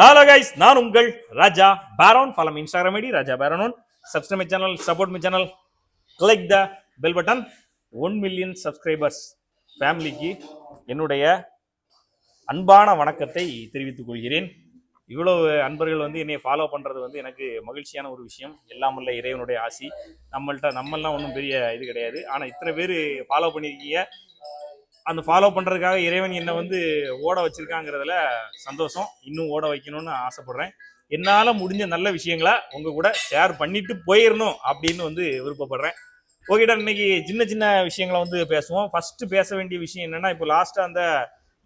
Hello guys நான் உங்கள் Raja பேரோன். Follow Instagram ID Raja பேரோன். Subscribe my channel support my channel click the bell button one million subscribers ஃபேமிலிக்கு என்னுடைய அன்பான வணக்கத்தை தெரிவித்துக் கொள்கிறேன். இவ்வளவு அன்பர்கள் வந்து என்னை ஃபாலோ பண்ணுறது வந்து எனக்கு மகிழ்ச்சியான ஒரு விஷயம். எல்லாம் உள்ள இறைவனுடைய ஆசி. நம்மள்ட்ட நம்மெல்லாம் ஒன்றும் பெரிய இது கிடையாது. ஆனால் இத்தனை பேர் ஃபாலோ பண்ணியிருக்கீங்க. அந்த ஃபாலோ பண்ணுறதுக்காக இறைவன் என்னை வந்து ஓட வச்சிருக்காங்கிறதுல சந்தோஷம். இன்னும் ஓட வைக்கணும்னு ஆசைப்படுறேன். என்னால் முடிஞ்ச நல்ல விஷயங்களை உங்கள் கூட ஷேர் பண்ணிட்டு போயிடணும் அப்படின்னு வந்து விருப்பப்படுறேன். ஓகேடா இன்னைக்கு சின்ன சின்ன விஷயங்களை வந்து பேசுவோம். ஃபஸ்ட்டு பேச வேண்டிய விஷயம் என்னன்னா இப்போ லாஸ்ட்டாக அந்த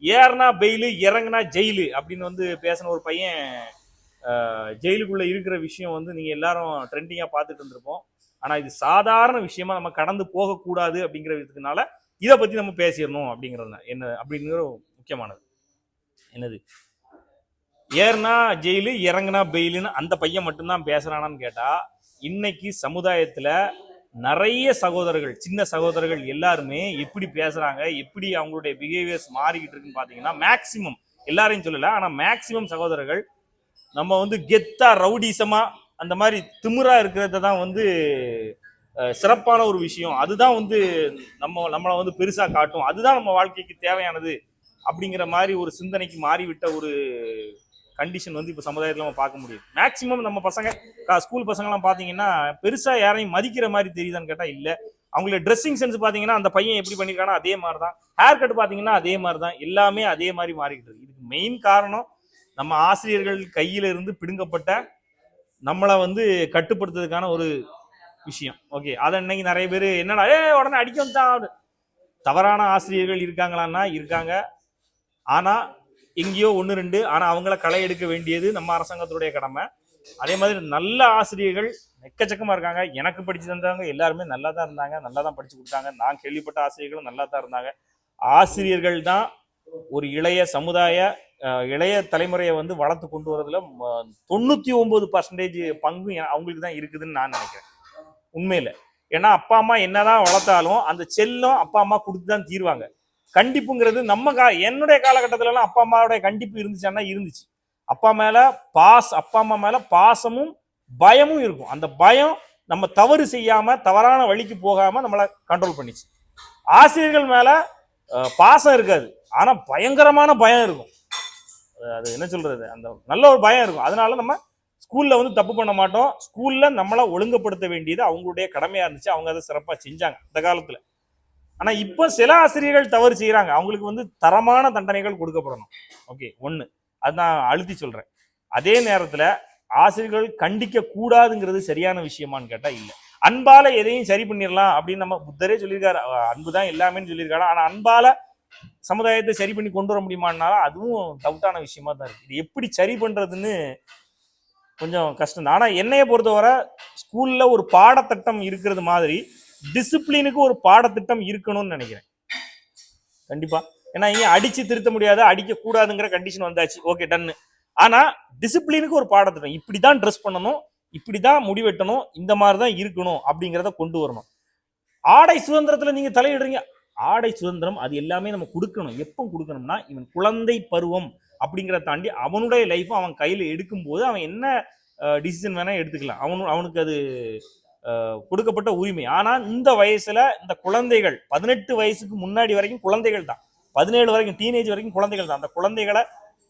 ஏறுனா பெயிலு இறங்குனா ஜெயிலு அப்படின்னு வந்து பேசின ஒரு பையன் ஜெயிலுக்குள்ளே இருக்கிற விஷயம் வந்து நீங்கள் எல்லாரும் ட்ரெண்டிங்காக பார்த்துட்டு இருந்திருப்போம். ஆனால் இது சாதாரண விஷயமா நம்ம கடந்து போகக்கூடாது அப்படிங்கிற இதுக்குனால இதை பற்றி நம்ம பேசிடணும் அப்படிங்கிறது என்ன அப்படிங்கிற முக்கியமானது. என்னது? ஏறுனா ஜெயிலு இறங்குனா பெயிலுன்னு அந்த பையன் மட்டும்தான் பேசுகிறானான்னு கேட்டால் இன்னைக்கு சமுதாயத்தில் நிறைய சகோதரர்கள் சின்ன சகோதரர்கள் எல்லாருமே எப்படி பேசுகிறாங்க எப்படி அவங்களுடைய பிஹேவியர்ஸ் மாறிக்கிட்டு இருக்குன்னு பார்த்தீங்கன்னா மேக்சிமம் எல்லாரையும் சொல்லலை ஆனால் மேக்சிமம் சகோதரர்கள் நம்ம வந்து கெத்தா ரவுடிசமாக அந்த மாதிரி திமுறா இருக்கிறத தான் வந்து சிறப்பான ஒரு விஷயம். அதுதான் வந்து நம்ம நம்மளை வந்து பெருசாக காட்டும். அதுதான் நம்ம வாழ்க்கைக்கு தேவையானது அப்படிங்கிற மாதிரி ஒரு சிந்தனைக்கு மாறிவிட்ட ஒரு கண்டிஷன் வந்து இப்போ சமுதாயத்தில் நம்ம பார்க்க முடியும் மேக்சிமம் நம்ம பசங்க ஸ்கூல் பசங்கள்லாம் பார்த்தீங்கன்னா பெருசாக யாரையும் மதிக்கிற மாதிரி தெரியுதான்னு கேட்டால் இல்லை. அவங்களோட ட்ரெஸ்ஸிங் சென்ஸ் பார்த்தீங்கன்னா அந்த பையன் எப்படி பண்ணியிருக்கானோ அதே மாதிரி தான் ஹேர் கட் பார்த்தீங்கன்னா அதே மாதிரி தான் எல்லாமே அதே மாதிரி மாறிக்கிட்டு இருக்கு. இதுக்கு மெயின் காரணம் நம்ம ஆசிரியர்கள் கையில இருந்து பிடுங்கப்பட்ட நம்மளை வந்து கட்டுப்படுத்துறதுக்கான ஒரு விஷயம். ஓகே அதை இன்னைக்கு நிறைய பேர் என்னடா ஏ உடனே அடிக்க தான் தவறான ஆசிரியர்கள் இருக்காங்களான்னா இருக்காங்க. ஆனா எங்கேயோ ஒன்று ரெண்டு ஆனா அவங்கள களை எடுக்க வேண்டியது நம்ம அரசாங்கத்துடைய கடமை. அதே மாதிரி நல்ல ஆசிரியர்கள் எக்கச்சக்கமாக இருக்காங்க. எனக்கு படிச்சு தந்தவங்க எல்லாருமே நல்லா தான் இருந்தாங்க நல்லா தான் படிச்சு கொடுத்தாங்க. நான் கேள்விப்பட்ட ஆசிரியர்களும் நல்லா தான் இருந்தாங்க. ஆசிரியர்கள் தான் ஒரு இளைய சமுதாய இளைய தலைமுறையை வந்து வளர்த்து கொண்டு வரதுல தொண்ணூற்றி தொண்ணூத்தி பர்சன்டேஜ் பங்கு அவங்களுக்கு தான் இருக்குதுன்னு நான் நினைக்கிறேன். உண்மையில. ஏன்னா அப்பா அம்மா என்னதான் வளர்த்தாலும் அந்த செல்லம் அப்பா அம்மா கொடுத்து தான் தீருவாங்க. கண்டிப்புங்கிறது நம்ம கா என்னுடைய காலகட்டத்திலலாம் அப்பா அம்மாவுடைய கண்டிப்பு இருந்துச்சான்னா இருந்துச்சு. அப்பா மேல பாஸ் அப்பா அம்மா மேல பாசமும் பயமும் இருக்கும். அந்த பயம் நம்ம தவறு செய்யாம தவறான வழிக்கு போகாம நம்மளை கண்ட்ரோல் பண்ணிச்சு. ஆசிரியர்கள் மேல பாசம் இருக்காது. ஆனா பயங்கரமான பயம் இருக்கும். அது என்ன சொல்றது? அந்த நல்ல ஒரு பயம் இருக்கும். அதனால நம்ம ஸ்கூல்ல வந்து தப்பு பண்ண மாட்டோம். ஸ்கூல்ல நம்மளை ஒழுங்குபடுத்த வேண்டியது அவங்களுடைய கடமையா இருந்துச்சு. அவங்க அதை சிறப்பா செஞ்சாங்க அந்த காலத்துல. ஆனா இப்போ சில ஆசிரியர்கள் தவறு செய்யறாங்க அவங்களுக்கு வந்து தரமான தண்டனைகள் கொடுக்கப்படணும். ஓகே ஒண்ணு. அது நான் அழுத்தி சொல்றேன். அதே நேரத்துல ஆசிரியர்கள் கண்டிக்க கூடாதுங்கிறது சரியான விஷயமான்னு கேட்டா இல்லை. அன்பால எதையும் சரி பண்ணிடலாம் அப்படின்னு நம்ம புத்தரே சொல்லியிருக்காரு. அன்பு தான் எல்லாமே சொல்லியிருக்காரு. ஆனா அன்பால சமுதாயத்தை சரி பண்ணி கொண்டு வர முடியுமானாலும் அதுவும் டவுட்டான விஷயமா தான் இருக்கு. இது எப்படி சரி பண்றதுன்னு கொஞ்சம் கஷ்டம் தான். ஆனால் என்னைய பொறுத்தவரை ஸ்கூலில் ஒரு பாடத்திட்டம் இருக்கிறது மாதிரி டிசிப்ளினுக்கு ஒரு பாடத்திட்டம் இருக்கணும்னு நினைக்கிறேன். கண்டிப்பாக ஏன்னா இங்கே அடித்து திருத்த முடியாது அடிக்கக்கூடாதுங்கிற கண்டிஷன் வந்தாச்சு. ஓகே டன்னு ஆனால் டிசிப்ளினுக்கு ஒரு பாடத்திட்டம். இப்படி தான் ட்ரெஸ் பண்ணணும் இப்படிதான் முடி வெட்டணும் இந்த மாதிரி தான் இருக்கணும் அப்படிங்கிறத கொண்டு வரணும். ஆடை சுதந்திரத்தில் நீங்கள் தலையிடுறீங்க. ஆடை சுதந்திரம் அது எல்லாமே நம்ம கொடுக்கணும். எப்போ கொடுக்கணும்னா இவன் குழந்தை பருவம் அப்படிங்கிறத தாண்டி அவனுடைய லைஃப் அவன் கையில எடுக்கும்போது அவன் என்ன டிசிஷன் வேணா எடுத்துக்கலாம். அவனு அவனுக்கு அது கொடுக்கப்பட்ட உரிமை. ஆனால் இந்த வயசுல இந்த குழந்தைகள் பதினெட்டு வயசுக்கு முன்னாடி வரைக்கும் குழந்தைகள் தான். பதினேழு வரைக்கும் டீனேஜ் வரைக்கும் குழந்தைகள் தான். அந்த குழந்தைகளை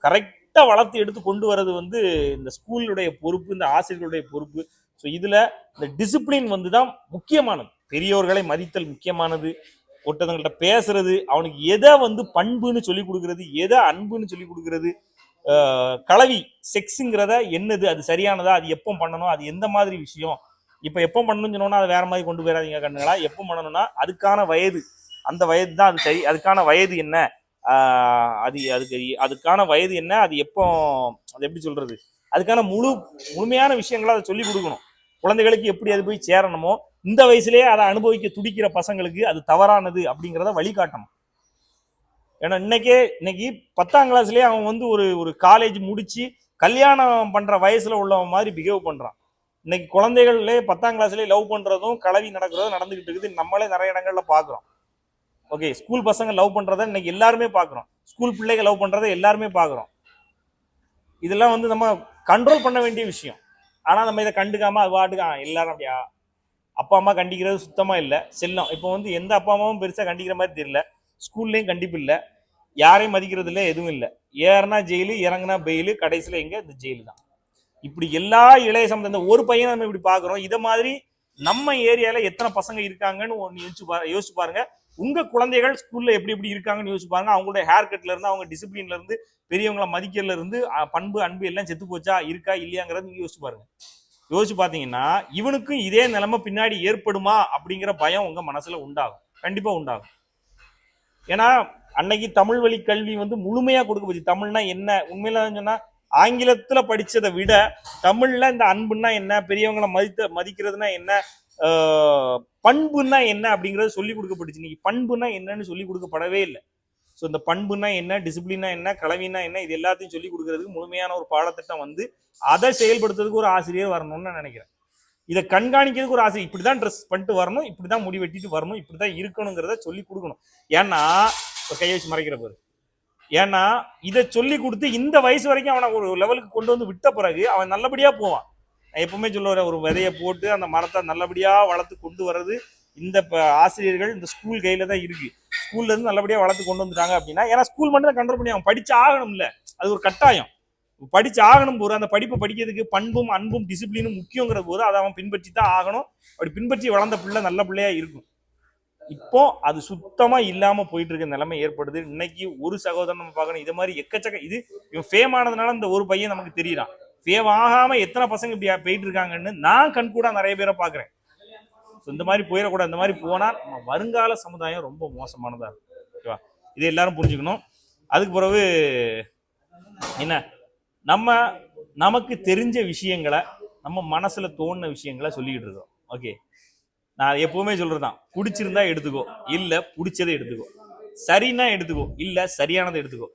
கரெக்டாக வளர்த்து எடுத்து கொண்டு வர்றது வந்து இந்த ஸ்கூலுடைய பொறுப்பு இந்த ஆசிரியர்களுடைய பொறுப்பு. ஸோ இதில் இந்த டிசிப்ளின் வந்து தான் முக்கியமானது. பெரியோர்களை மதித்தல் முக்கியமானது. ஒருத்தவங்கள்ட்ட பேசுறது அவனுக்கு எதை வந்து பண்புன்னு சொல்லி கொடுக்கறது எதை அன்புன்னு சொல்லி கொடுக்கறது கலவி செக்ஸுங்கிறத என்னது? அது சரியானதா? அது எப்போ பண்ணணும்? அது எந்த மாதிரி விஷயம்? இப்போ எப்போ பண்ணணும்னு சொன்னோன்னா அது வேற மாதிரி கொண்டு போயிடாதீங்க கண்ணுங்களா எப்போ பண்ணணும்னா அதுக்கான வயது. அந்த வயது தான் அது சரி. அதுக்கான வயது என்ன? அது அதுக்கு அதுக்கான வயது என்ன? அது எப்போ அது எப்படி சொல்றது? அதுக்கான முழு முழுமையான விஷயங்களை அதை சொல்லி கொடுக்கணும். குழந்தைகளுக்கு எப்படி அது போய் சேரணுமோ இந்த வயசுலேயே அதை அனுபவிக்க துடிக்கிற பசங்களுக்கு அது தவறானது அப்படிங்கிறத வழிகாட்டணும். ஏன்னா இன்னைக்கே இன்னைக்கு பத்தாம் கிளாஸ்லேயே அவன் வந்து ஒரு ஒரு காலேஜ் முடித்து கல்யாணம் பண்ணுற வயசில் உள்ளவன் மாதிரி பிஹேவ் பண்ணுறான் இன்னைக்கு குழந்தைகள்லயே பத்தாம் கிளாஸ்லேயே லவ் பண்ணுறதும் கலவி நடக்கிறதும் நடந்துகிட்டு இருக்குது. நம்மளே நிறைய இடங்களில் பார்க்குறோம். ஓகே ஸ்கூல் பசங்க லவ் பண்ணுறத இன்னைக்கு எல்லாருமே பார்க்குறோம். ஸ்கூல் பிள்ளைங்க லவ் பண்ணுறத எல்லாருமே பார்க்குறோம். இதெல்லாம் வந்து நம்ம கண்ட்ரோல் பண்ண வேண்டிய விஷயம். ஆனால் நம்ம இதை கண்டுக்காமல் அது பாட்டுக்கு எல்லாரும் அப்படியா? அப்பா அம்மா கண்டிக்கிறது சுத்தமா இல்லை. செல்லம். இப்போ வந்து எந்த அப்பா அம்மாவும் பெருசா கண்டிக்கிற மாதிரி தெரியல. ஸ்கூல்லையும் கண்டிப்பு இல்லை. யாரையும் மதிக்கிறது இல்லை எதுவும் இல்லை. ஏறினா ஜெயிலு இறங்குனா பெயிலு கடைசியில் எங்க? இந்த ஜெயிலு தான். இப்படி எல்லா இளைய சம்பந்தம் இந்த ஒரு பையனை நம்ம இப்படி பார்க்குறோம். இதை மாதிரி நம்ம ஏரியால எத்தனை பசங்க இருக்காங்கன்னு ஒன்று யோசிச்சு பா யோசிச்சு பாருங்க. உங்க குழந்தைகள் ஸ்கூல்ல எப்படி எப்படி இருக்காங்கன்னு யோசிச்சு பாருங்க. அவங்களுடைய ஹேர் கட்லேருந்து அவங்க டிசிப்ளின்ல இருந்து பெரியவங்கள இருந்து பண்பு அன்பு எல்லாம் செத்து போச்சா இருக்கா இல்லையாங்கிறத நீங்கள் யோசிச்சு பாருங்க. யோசிச்சு பார்த்தீங்கன்னா இவனுக்கும் இதே நிலைமை பின்னாடி ஏற்படுமா அப்படிங்கிற பயம் உங்கள் மனசில் உண்டாகும். கண்டிப்பாக உண்டாகும். ஏன்னா அன்னைக்கு தமிழ் வழி கல்வி வந்து முழுமையாக கொடுக்க போச்சு. தமிழ்னா என்ன? உண்மையில சொன்னால் ஆங்கிலத்தில் படித்ததை விட தமிழில் இந்த அன்புன்னா என்ன? பெரியவங்களை மதித்த மதிக்கிறதுனா என்ன? பண்புன்னா என்ன அப்படிங்கிறத சொல்லி கொடுக்கப்பட்டுச்சு. இன்னைக்கு பண்புனா என்னன்னு சொல்லி கொடுக்கப்படவே இல்லை. ஸோ இந்த பண்புனா என்ன டிசிப்ளினா என்ன கலவினா என்ன இது எல்லாத்தையும் சொல்லி கொடுக்கறதுக்கு முழுமையான ஒரு பாடத்திட்டம் வந்து அதை செயல்படுத்துறதுக்கு ஒரு ஆசிரியர் வரணும்னு நான் நினைக்கிறேன். இதை கண்காணிக்கிறதுக்கு ஒரு ஆசிரியர் இப்படிதான் ட்ரெஸ் பண்ணிட்டு வரணும் இப்படி தான் முடி வெட்டிட்டு வரணும் இப்படி தான் இருக்கணுங்கிறத சொல்லி கொடுக்கணும். ஏன்னா ஒரு கையை வச்சு மறைக்கிற பாரு. ஏன்னா இதை சொல்லி கொடுத்து இந்த வயசு வரைக்கும் அவனை ஒரு லெவலுக்கு கொண்டு வந்து விட்ட பிறகு அவன் நல்லபடியாக போவான். நான் எப்பவுமே சொல்லுவேன் ஒரு விதையை போட்டு அந்த மரத்தை நல்லபடியாக வளர்த்து கொண்டு வர்றது இந்த ஆசிரியர்கள் இந்த ஸ்கூல் கையில தான் இருக்கு. ஸ்கூல்ல இருந்து நல்லபடியா வளர்த்து கொண்டு வந்துட்டாங்க அப்படின்னா ஏன்னா ஸ்கூல் மட்டும் தான் கண்ட்ரோல் பண்ணி அவன் படிச்சு ஆகணும்ல. அது ஒரு கட்டாயம். படிச்சு ஆகணும் போது அந்த படிப்பை படிக்கிறதுக்கு பண்பும் அன்பும் டிசிப்ளினும் முக்கியங்கிற போது அதை அவன் பின்பற்றி தான் ஆகணும். அப்படி பின்பற்றி வளர்ந்த பிள்ளை நல்ல பிள்ளையா இருக்கும். இப்போ அது சுத்தமா இல்லாம போயிட்டு இருக்க நிலைமை ஏற்படுது. இன்னைக்கு ஒரு சகோதரன் நம்ம பார்க்கணும். இது மாதிரி எக்கச்சக்க இது இவன் ஃபேம் ஆனதுனால இந்த ஒரு பையன் நமக்கு தெரியறான். ஃபேம் ஆகாம எத்தனை பசங்க இப்படி போயிட்டு இருக்காங்கன்னு நான் கண் கூட நிறைய பேரை பாக்குறேன் ஸோ இந்த மாதிரி போயிடக்கூடாது. இந்த மாதிரி போனால் நம்ம வருங்கால சமுதாயம் ரொம்ப மோசமானதாக இருக்கும். ஓகேவா இது எல்லாரும் புரிஞ்சுக்கணும். அதுக்கு பிறகு என்ன? நம்ம நமக்கு தெரிஞ்ச விஷயங்களை நம்ம மனசில் தோணின விஷயங்களை சொல்லிக்கிட்டு இருக்கோம். ஓகே நான் எப்பவுமே சொல்றதுதான். பிடிச்சிருந்தா எடுத்துக்கோ. இல்லை பிடிச்சதை எடுத்துக்கோ. சரின்னா எடுத்துக்கோ. இல்லை சரியானதை எடுத்துக்கோ.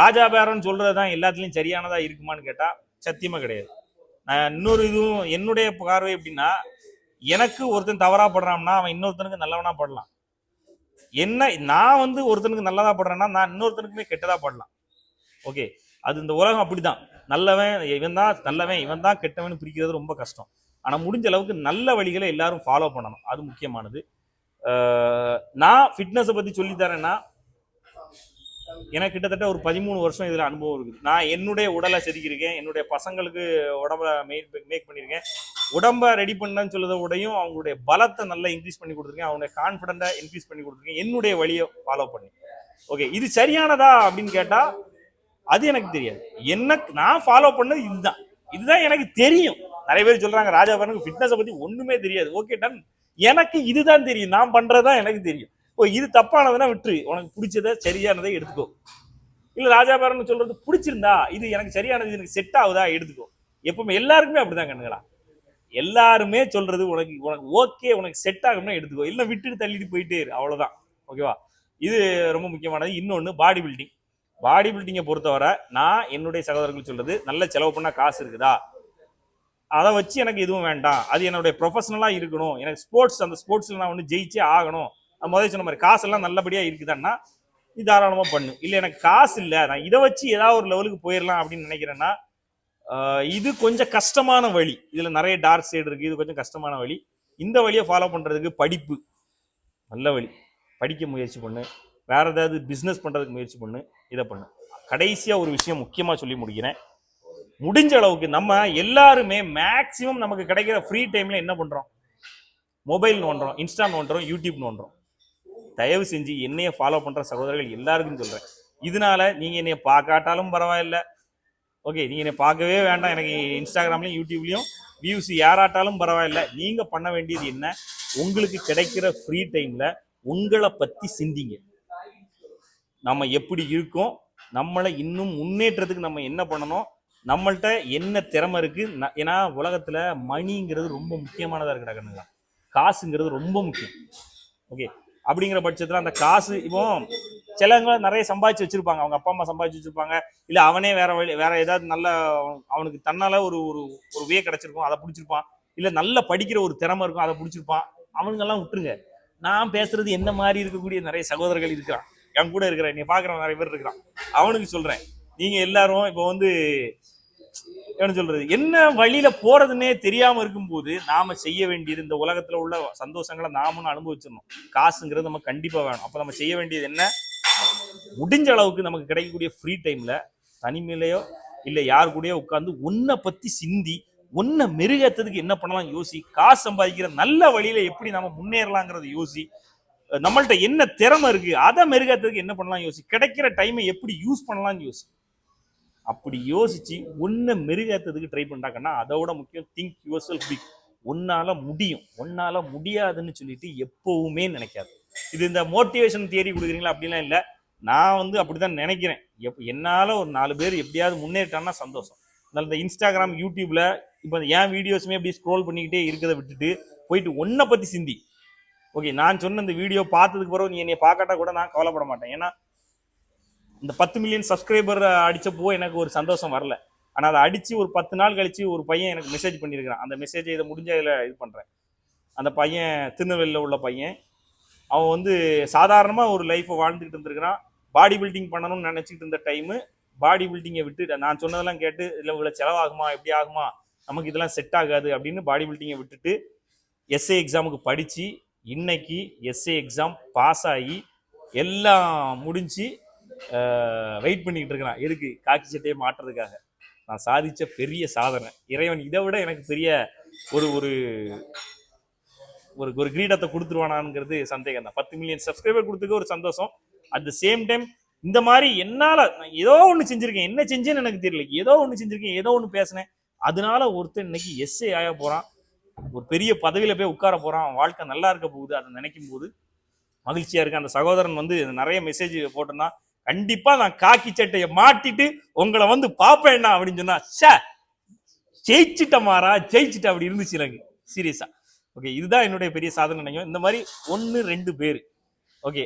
ராஜா பேரன் சொல்றதுதான் எல்லாத்துலேயும் சரியானதா இருக்குமான்னு கேட்டால் சத்தியமாக கிடையாது. நான் இன்னொரு இதுவும் என்னுடைய பார்வை எப்படின்னா எனக்கு ஒருத்தன் தவறா படுறான்னா அவன் இன்னொருத்தனுக்கு நல்லவனா படலாம். என்ன நான் வந்து ஒருத்தனுக்கு நல்லதா படுறேன்னா நான் இன்னொருத்தனுக்குமே கெட்டதா படலாம். ஓகே அது இந்த உலகம் அப்படிதான். நல்லவன் இவன் தான் நல்லவன் இவன் தான் கெட்டவன் பிரிக்கிறது ரொம்ப கஷ்டம். ஆனால் முடிஞ்ச அளவுக்கு நல்ல வழிகளை எல்லாரும் ஃபாலோ பண்ணணும். அது முக்கியமானது. நான் ஃபிட்னஸை பற்றி சொல்லித்தரேன்னா எனக்கு கிட்டத்தட்ட ஒரு பதிமூணு வருஷம் இதில் அனுபவம் இருக்குது. நான் என்னுடைய உடலை செதுக்கியிருக்கேன் என்னுடைய பசங்களுக்கு உடம்ப மேக் மேக் பண்ணியிருக்கேன். உடம்ப ரெடி பண்ணேன்னு சொல்லதை விடையும் அவங்களுடைய பலத்தை நல்லா இன்க்ரீஸ் பண்ணி கொடுத்துருக்கேன். அவங்களுடைய கான்ஃபிடென்ட்டை இன்க்ரீஸ் பண்ணி கொடுத்துருக்கேன். என்னுடைய வழியை ஃபாலோ பண்ணி. ஓகே இது சரியானதா அப்படின்னு கேட்டால் அது எனக்கு தெரியாது. எனக்கு நான் ஃபாலோ பண்ணது இதுதான். இதுதான் எனக்கு தெரியும். நிறைய பேர் சொல்கிறாங்க ராஜா பாருங்க ஃபிட்னஸை பற்றி ஒன்றுமே தெரியாது. ஓகே டன் எனக்கு இதுதான் தெரியும். நான் பண்ணுறது தான் எனக்கு தெரியும். ஓ இது தப்பானதுன்னா விட்டுரு. உனக்கு பிடிச்சதை சரியானதை எடுத்துக்கோ. இல்லை ராஜாபாரன் சொல்றது பிடிச்சிருந்தா இது எனக்கு சரியானது எனக்கு செட் ஆகுதா எடுத்துக்கோ. எப்பவுமே எல்லாருக்குமே அப்படிதான் கண்ணுங்களா? எல்லாருமே சொல்றது உனக்கு உனக்கு ஓகே உனக்கு செட் ஆகும்னா எடுத்துக்கோ. இல்லை விட்டுட்டு தள்ளிட்டு போயிட்டே இரு. அவ்வளோதான் ஓகேவா இது ரொம்ப முக்கியமானது. இன்னொன்று பாடி பில்டிங் பாடி பில்டிங்கை பொறுத்தவரை நான் என்னுடைய சகோதரர்கள் சொல்றது நல்ல செலவு பண்ணால் காசு இருக்குதா? அதை வச்சு எனக்கு எதுவும் வேண்டாம். அது என்னுடைய ப்ரொஃபஷனலாக இருக்கணும். எனக்கு ஸ்போர்ட்ஸ் அந்த ஸ்போர்ட்ஸில் நான் வந்து ஜெயிச்சே ஆகணும். முதல்ல சொன்ன மாதிரி காசெல்லாம் நல்லபடியாக இருக்குதான்னா நீ தாராளமாக பண்ணு. இல்லை எனக்கு காசு இல்லை நான் இதை வச்சு ஏதாவது ஒரு லெவலுக்கு போயிடலாம் அப்படின்னு நினைக்கிறேன்னா இது கொஞ்சம் கஷ்டமான வழி. இதில் நிறைய டார்க் சைடு இருக்குது இது கொஞ்சம் கஷ்டமான வழி. இந்த வழியை ஃபாலோ பண்ணுறதுக்கு படிப்பு நல்ல வழி. படிக்க முயற்சி பண்ணு. வேறு ஏதாவது பிஸ்னஸ் பண்ணுறதுக்கு முயற்சி பண்ணு. இதை பண்ணு. கடைசியாக ஒரு விஷயம் முக்கியமாக சொல்லி முடிக்கிறேன். முடிஞ்ச அளவுக்கு நம்ம எல்லாருமே மேக்சிமம் நமக்கு கிடைக்கிற ஃப்ரீ டைமில் என்ன பண்ணுறோம் மொபைல் நோண்டுறோம் இன்ஸ்டா நோண்டுறோம் யூடியூப் நோண்டுறோம் தயவு செஞ்சு என்னைய ஃபாலோ பண்ணுற சகோதரர்கள் எல்லாருக்கும் சொல்கிறேன் இதனால நீங்கள் என்னைய பார்க்காட்டாலும் பரவாயில்ல. ஓகே நீங்கள் என்னை பார்க்கவே வேண்டாம். எனக்கு இன்ஸ்டாகிராம்லையும் யூடியூப்லேயும் வியூஸ் யாராட்டாலும் பரவாயில்ல. நீங்கள் பண்ண வேண்டியது என்ன? உங்களுக்கு கிடைக்கிற ஃப்ரீ டைமில் உங்களை பற்றி சிந்திங்க. நம்ம எப்படி இருக்கோம்? நம்மளை இன்னும் முன்னேற்றத்துக்கு நம்ம என்ன பண்ணணும்? நம்மள்ட்ட என்ன திறமை இருக்குது ஏன்னா உலகத்தில் மணிங்கிறது ரொம்ப முக்கியமானதாக இருக்கிற கண்ணுங்களா காசுங்கிறது ரொம்ப முக்கியம். ஓகே அப்படிங்கிற பட்சத்தில் அந்த காசு இப்போ சிலவங்க நிறைய சம்பாதிச்சு வச்சிருப்பாங்க. அவங்க அப்பா அம்மா சம்பாதிச்சு வச்சிருப்பாங்க. இல்லை அவனே வேற வழி வேற ஏதாவது நல்ல அவனுக்கு தன்னால ஒரு ஒரு ஒரு வே கிடைச்சிருக்கும் அதை பிடிச்சிருப்பான். இல்லை நல்ல படிக்கிற ஒரு திறமை இருக்கும் அதை பிடிச்சிருப்பான். அவனுங்கெல்லாம் விட்டுருங்க. நான் பேசுறது என்ன மாதிரி இருக்கக்கூடிய நிறைய சகோதரர்கள் இருக்கிறான். என் கூட இருக்கிற நீ பாக்குற நிறைய பேர் இருக்கிறான். அவனுக்கு சொல்றேன். நீங்க எல்லாரும் இப்போ வந்து என்ன சொல்றது? என்ன வழியில போறதுன்னே தெரியாம இருக்கும்போது நாம செய்ய வேண்டியது இந்த உலகத்துல உள்ள சந்தோஷங்களை நாமும் அனுபவிச்சிடணும். காசுங்கிறது நம்ம கண்டிப்பா வேணும். அப்ப நம்ம செய்ய வேண்டியது என்ன? முடிஞ்ச அளவுக்கு நமக்கு கிடைக்கக்கூடிய ஃப்ரீ டைம்ல தனிமையிலையோ இல்ல யார் கூடயோ உட்காந்து உன்னை பத்தி சிந்தி உன்னை மெருகேற்றதுக்கு என்ன பண்ணலாம் யோசி காசு சம்பாதிக்கிற நல்ல வழியில எப்படி நம்ம முன்னேறலாங்கிறத யோசி நம்மள்ட்ட என்ன திறமை இருக்கு அதை மெருகேற்றதுக்கு என்ன பண்ணலாம் யோசி கிடைக்கிற டைமை எப்படி யூஸ் பண்ணலாம்னு யோசி. அப்படி யோசிச்சு ஒன்றை மெருகேற்றதுக்கு ட்ரை பண்ணிட்டாங்கன்னா அதோட முக்கியம் திங்க் யுவர் செல்ஃப் பிக் உன்னால முடியும். ஒன்னால் முடியாதுன்னு சொல்லிட்டு எப்பவுமே நினைக்காது. இது இந்த மோட்டிவேஷன் தியரி கொடுக்குறீங்களா? அப்படிலாம் இல்லை. நான் வந்து அப்படிதான் நினைக்கிறேன். எப் என்னால் ஒரு நாலு பேர் எப்படியாவது முன்னேறிட்டான்னா சந்தோஷம். அதனால் இந்த இன்ஸ்டாகிராம் யூடியூப்ல இப்போ என் வீடியோஸுமே அப்படியே ஸ்க்ரோல் பண்ணிக்கிட்டே இருக்கிறத விட்டுட்டு போயிட்டு ஒன்றை பற்றி சிந்தி. ஓகே நான் சொன்ன இந்த வீடியோ பார்த்ததுக்கு பிறகு நீ என்னை பார்க்காட்டா கூட நான் கவலைப்பட மாட்டேன். ஏன்னா இந்த பத்து மில்லியன் சப்ஸ்கிரைபர் அடித்தப்போ எனக்கு ஒரு சந்தோஷம் வரல. ஆனால் அதை அடித்து ஒரு பத்து நாள் கழித்து ஒரு பையன் எனக்கு மெசேஜ் பண்ணியிருக்கிறான் அந்த மெசேஜை இதை முடிஞ்ச இதில் இது பண்ணுறேன் அந்த பையன் திருநெல்வேலியில் உள்ள பையன். அவன் வந்து சாதாரணமாக ஒரு லைஃப்பை வாழ்ந்துக்கிட்டு இருந்திருக்கிறான். பாடி பில்டிங் பண்ணணும்னு நினச்சிக்கிட்டு இருந்த டைமு பாடி பில்டிங்கை விட்டு நான் சொன்னதெல்லாம் கேட்டு இல்லை இவ்வளோ செலவாகுமா? எப்படி ஆகுமா? நமக்கு இதெல்லாம் செட் ஆகாது. அப்படின்னு பாடி பில்டிங்கை விட்டுட்டு எஸ்ஏ எக்ஸாமுக்கு படித்து இன்னைக்கு எஸ்ஏ எக்ஸாம் பாஸ் ஆகி எல்லாம் முடிஞ்சு வெயிட் பண்ணிக்கிட்டு இருக்கிறான். எதுக்கு? காக்கி சட்டையை மாட்டுறதுக்காக. நான் சாதிச்ச பெரிய சாதனை. இறைவன் இதை விட எனக்கு பெரிய ஒரு ஒரு ஒரு ஒரு கிரீடத்தை கொடுத்துருவானாங்கிறது சந்தேகம் தான். பத்து மில்லியன் சப்ஸ்கிரைபர் கொடுத்துக்க ஒரு சந்தோஷம். அட் த சேம் டைம் இந்த மாதிரி என்னால நான் ஏதோ ஒன்று செஞ்சிருக்கேன். என்ன செஞ்சேன்னு எனக்கு தெரியல. ஏதோ ஒன்று செஞ்சிருக்கேன். ஏதோ ஒன்று பேசினேன். அதனால ஒருத்தன் இன்னைக்கு எஸ்ஏ ஆக போறான். ஒரு பெரிய பதவியில போய் உட்கார போறான். வாழ்க்கை நல்லா இருக்க போகுது. அதை நினைக்கும் போது மகிழ்ச்சியா இருக்கு. அந்த சகோதரன் வந்து நிறைய மெசேஜ் போட்டிருந்தான். கண்டிப்பா நான் காக்கி சட்டையை மாட்டிட்டு உங்களை வந்து பார்ப்பேன் என்ன அப்படின்னு சொன்னா ச்சே ஜெயிச்சிட்ட மாறா ஜெயிச்சிட்ட அப்படி இருந்துச்சு எனக்கு. சீரியஸா. ஓகே இதுதான் என்னுடைய பெரிய சாதனை நினைக்கும் இந்த மாதிரி ஒன்று ரெண்டு பேர். ஓகே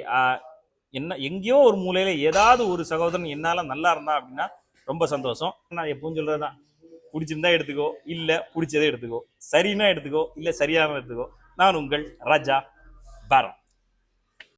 என்ன எங்கேயோ ஒரு மூலையில ஏதாவது ஒரு சகோதரன் என்னால நல்லா இருந்தா அப்படின்னா ரொம்ப சந்தோஷம். நான் எப்பவும் சொல்றதுதான். பிடிச்சிருந்தா எடுத்துக்கோ இல்ல பிடிச்சதே எடுத்துக்கோ. சரின்னா எடுத்துக்கோ இல்ல சரியான எடுத்துக்கோ. நான் உங்கள் ராஜா பாரம்